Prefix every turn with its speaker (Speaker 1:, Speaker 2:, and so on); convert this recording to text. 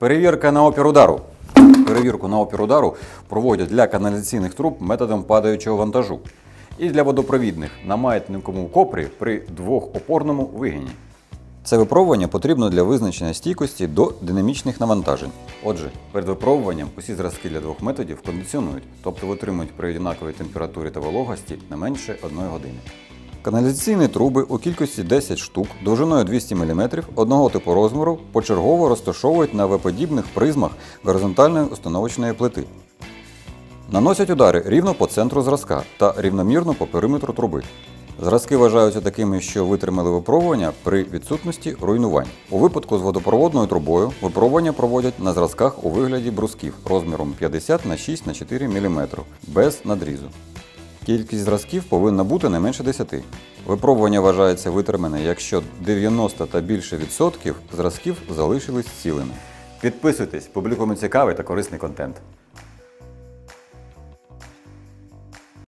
Speaker 1: Перевірка на опір удару. Перевірку на опір удару проводять для каналізаційних труб методом падаючого вантажу і для водопровідних на маятниковому копрі при двохопорному вигині. Це випробування потрібно для визначення стійкості до динамічних навантажень. Отже, перед випробуванням усі зразки для двох методів кондиціонують, тобто витримують при однаковій температурі та вологості не менше 1 години. Каналізаційні труби у кількості 10 штук довжиною 200 мм одного типу розміру почергово розташовують на В-подібних призмах горизонтальної установочної плити. Наносять удари рівно по центру зразка та рівномірно по периметру труби. Зразки вважаються такими, що витримали випробування при відсутності руйнувань. У випадку з водопроводною трубою випробування проводять на зразках у вигляді брусків розміром 50 на 6 на 4 мм без надрізу. Кількість зразків повинна бути не менше 10. Випробування вважається витримане, якщо 90 та більше відсотків зразків залишились цілими. Підписуйтесь, публікуємо цікавий та корисний контент.